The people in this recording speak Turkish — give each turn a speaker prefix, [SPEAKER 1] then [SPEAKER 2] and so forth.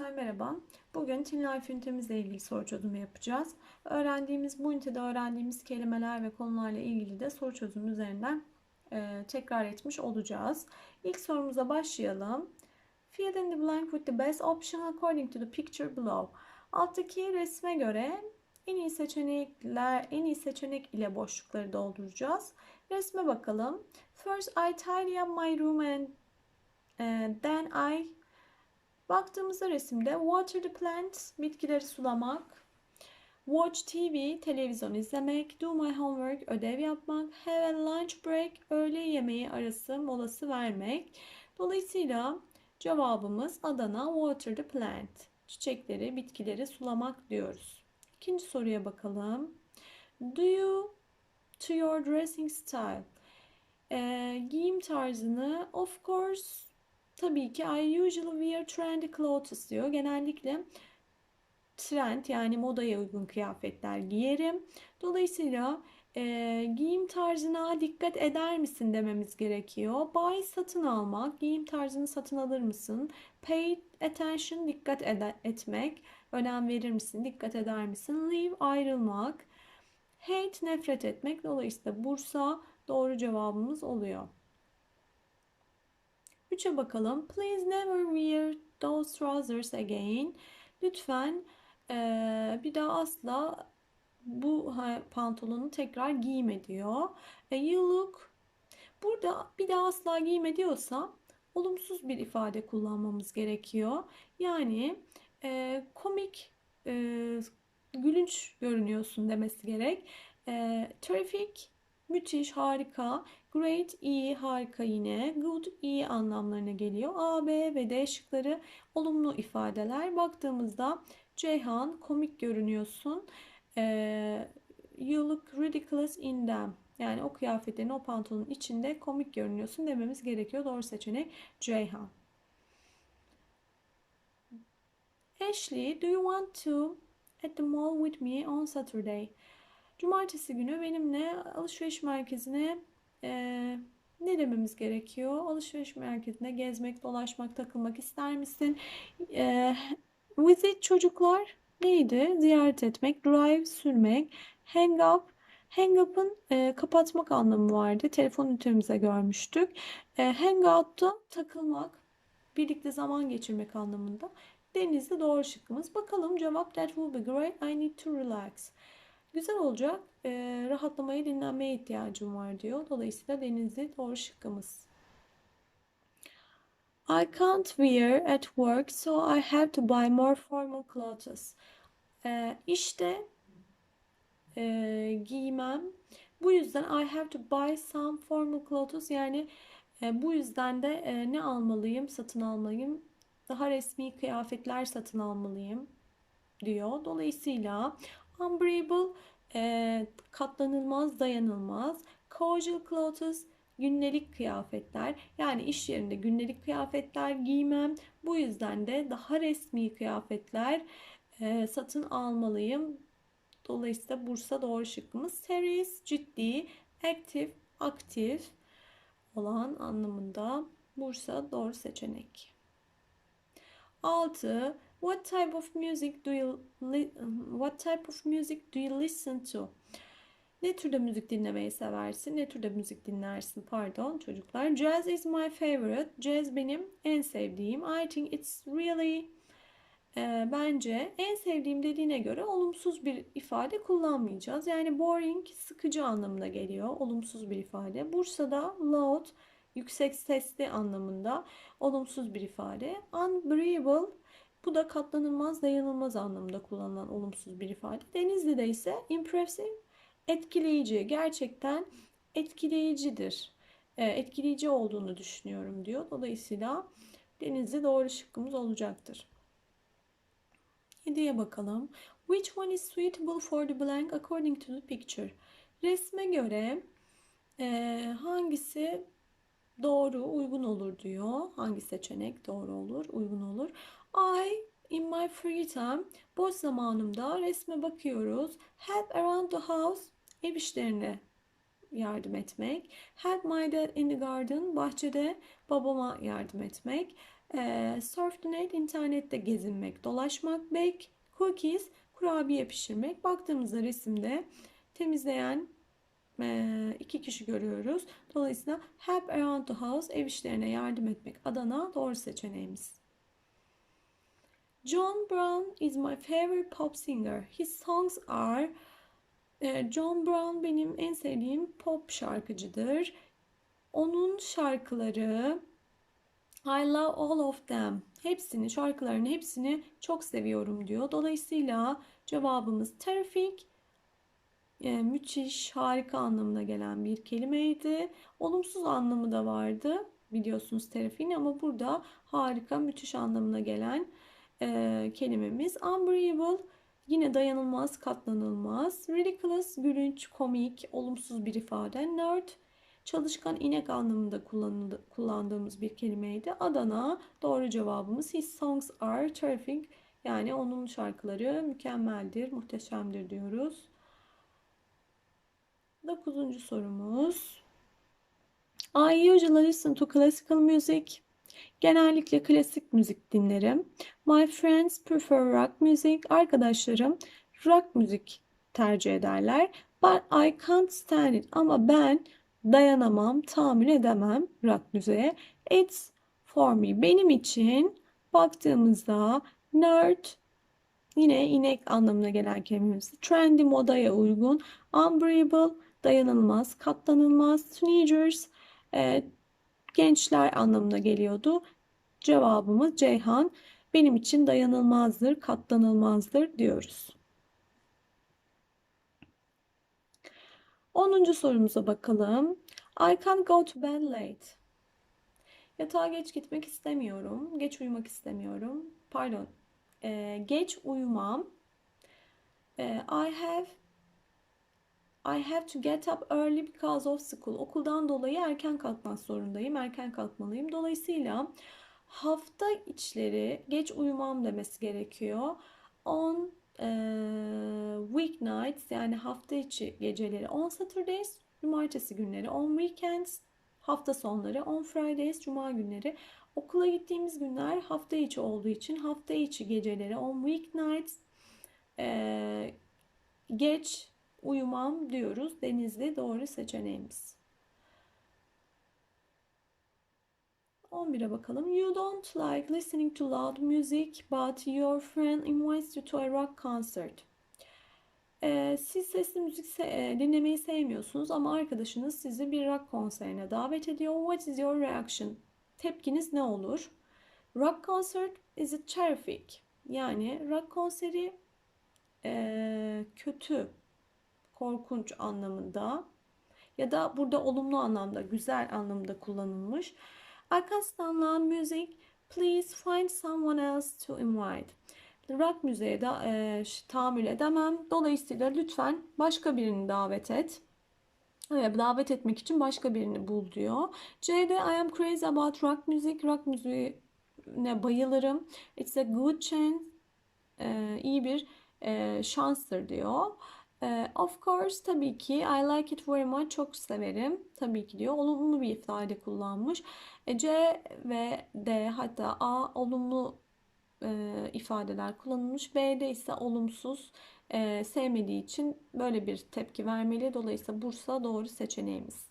[SPEAKER 1] Arkadaşlar merhaba. Bugün Teen Life ünitemizle ilgili soru çözümü yapacağız. Öğrendiğimiz, bu ünitede öğrendiğimiz kelimeler ve konularla ilgili de soru çözümü üzerinden e, tekrar etmiş olacağız. İlk sorumuza başlayalım. Fill in the blank with the best option according to the picture below. Alttaki resme göre en iyi seçenekler, en iyi seçenek ile boşlukları dolduracağız. Resme bakalım. First I tidy up my room and uh, then I Baktığımızda resimde water the plants, bitkileri sulamak, watch TV, televizyon izlemek, do my homework, ödev yapmak, have a lunch break, öğle yemeği arası molası vermek. Dolayısıyla cevabımız Adana water the plant. Çiçekleri, bitkileri sulamak diyoruz. İkinci soruya bakalım. Do you to your dressing style? Ee, giyim tarzını of course Tabii ki I usually wear trendy clothes diyor. Genellikle trend yani modaya uygun kıyafetler giyerim. Dolayısıyla e, giyim tarzına dikkat eder misin dememiz gerekiyor. Buy satın almak, giyim tarzını satın alır mısın? Pay attention dikkat ed- etmek, önem verir misin, dikkat eder misin? Leave ayrılmak, hate nefret etmek. Dolayısıyla Bursa doğru cevabımız oluyor. 3'e bakalım. Please never wear those trousers again. Lütfen ee, bir daha asla bu pantolonu tekrar giyme diyor. E, you look burada bir daha asla giyme diyorsa olumsuz bir ifade kullanmamız gerekiyor. Yani e, komik e, gülünç görünüyorsun demesi gerek. E, terrific müthiş, harika. Great, iyi, harika yine. Good, iyi anlamlarına geliyor. A, B ve D şıkları olumlu ifadeler. Baktığımızda Ceyhan, komik görünüyorsun. Ee, you look ridiculous in them. Yani o kıyafetlerin, o pantolonun içinde komik görünüyorsun dememiz gerekiyor. Doğru seçenek Ceyhan. Ashley, do you want to at the mall with me on Saturday? Cumartesi günü benimle alışveriş merkezine e, ne dememiz gerekiyor? Alışveriş merkezinde gezmek, dolaşmak, takılmak ister misin? E, visit çocuklar neydi? Ziyaret etmek, drive sürmek, hang up Hang up'ın e, kapatmak anlamı vardı. Telefon ünitemize görmüştük. E, hang out'ta takılmak, birlikte zaman geçirmek anlamında. Denizli doğru şıkkımız. Bakalım cevap that will be great. I need to relax. Güzel olacak. E, rahatlamaya, dinlenmeye ihtiyacım var diyor. Dolayısıyla denizli doğru şıkkımız. I can't wear at work so I have to buy more formal clothes. E, işte e, giymem. Bu yüzden I have to buy some formal clothes. Yani e, bu yüzden de e, ne almalıyım, satın almalıyım? Daha resmi kıyafetler satın almalıyım diyor. Dolayısıyla Unbreakable e, katlanılmaz, dayanılmaz. Casual clothes günlük kıyafetler. Yani iş yerinde günlük kıyafetler giymem. Bu yüzden de daha resmi kıyafetler e, satın almalıyım. Dolayısıyla Bursa doğru şıkkımız. Serious, ciddi, active, aktif olan anlamında Bursa doğru seçenek. 6. What type of music do you What type of music do you listen to? Ne türde müzik dinlemeyi seversin? Ne türde müzik dinlersin? Pardon çocuklar. Jazz is my favorite. Jazz benim en sevdiğim. I think it's really e, bence en sevdiğim dediğine göre olumsuz bir ifade kullanmayacağız. Yani boring, sıkıcı anlamına geliyor. Olumsuz bir ifade. Bursa'da loud, yüksek sesli anlamında olumsuz bir ifade. Unbreakable bu da katlanılmaz, dayanılmaz anlamında kullanılan olumsuz bir ifade. Denizli'de ise impressive, etkileyici, gerçekten etkileyicidir. E, etkileyici olduğunu düşünüyorum diyor. Dolayısıyla Denizli doğru şıkkımız olacaktır. 7'ye bakalım. Which one is suitable for the blank according to the picture? Resme göre e, hangisi doğru, uygun olur diyor. Hangi seçenek doğru olur, uygun olur? I in my free time boş zamanımda resme bakıyoruz. Help around the house ev işlerine yardım etmek. Help my dad in the garden bahçede babama yardım etmek. E, surf the net internette gezinmek, dolaşmak. Bake cookies kurabiye pişirmek. Baktığımızda resimde temizleyen iki kişi görüyoruz. Dolayısıyla help around the house ev işlerine yardım etmek Adana doğru seçeneğimiz. John Brown is my favorite pop singer. His songs are e, John Brown benim en sevdiğim pop şarkıcıdır. Onun şarkıları I love all of them. Hepsini, şarkılarını hepsini çok seviyorum diyor. Dolayısıyla cevabımız terrific, e, müthiş, harika anlamına gelen bir kelimeydi. Olumsuz anlamı da vardı biliyorsunuz terrific'in ama burada harika, müthiş anlamına gelen e, kelimemiz. Unbelievable yine dayanılmaz, katlanılmaz. Ridiculous, gülünç, komik, olumsuz bir ifade. Nerd, çalışkan inek anlamında kullandığımız bir kelimeydi. Adana doğru cevabımız. His songs are terrific. Yani onun şarkıları mükemmeldir, muhteşemdir diyoruz. Dokuzuncu sorumuz. I usually listen to classical music. Genellikle klasik müzik dinlerim. My friends prefer rock music. Arkadaşlarım rock müzik tercih ederler. But I can't stand it. Ama ben dayanamam, tahammül edemem rock müziğe. It's for me. Benim için baktığımızda nerd yine inek anlamına gelen kelimemiz. Trendy modaya uygun. Unbearable dayanılmaz, katlanılmaz. Teenagers e, gençler anlamına geliyordu. Cevabımız Ceyhan. Benim için dayanılmazdır, katlanılmazdır diyoruz. 10. sorumuza bakalım. I can't go to bed late. Yatağa geç gitmek istemiyorum. Geç uyumak istemiyorum. Pardon. Ee, geç uyumam. Ee, I have I have to get up early because of school. Okuldan dolayı erken kalkmak zorundayım. Erken kalkmalıyım. Dolayısıyla hafta içleri geç uyumam demesi gerekiyor. On e, weeknights yani hafta içi geceleri. On Saturdays cumartesi günleri. On weekends hafta sonları. On Fridays cuma günleri. Okula gittiğimiz günler hafta içi olduğu için hafta içi geceleri. On weeknights e, geç uyumam diyoruz. Denizli doğru seçeneğimiz. 11'e bakalım. You don't like listening to loud music but your friend invites you to a rock concert. Ee, siz sesli müzik se e, dinlemeyi sevmiyorsunuz ama arkadaşınız sizi bir rock konserine davet ediyor. What is your reaction? Tepkiniz ne olur? Rock concert is a terrific. Yani rock konseri e, kötü korkunç anlamında ya da burada olumlu anlamda, güzel anlamda kullanılmış. Loud music. Please find someone else to invite. Rock müziğe de e, tahammül edemem. Dolayısıyla lütfen başka birini davet et. Evet, davet etmek için başka birini bul diyor. C'de I am crazy about rock music. Rock müziğine bayılırım. It's a good chance. Ee, iyi bir e, şanstır diyor. Of course tabii ki I like it very much çok severim tabii ki diyor. Olumlu bir ifade kullanmış. E, C ve D hatta A olumlu e, ifadeler kullanılmış. B'de ise olumsuz e, sevmediği için böyle bir tepki vermeli. Dolayısıyla Bursa doğru seçeneğimiz.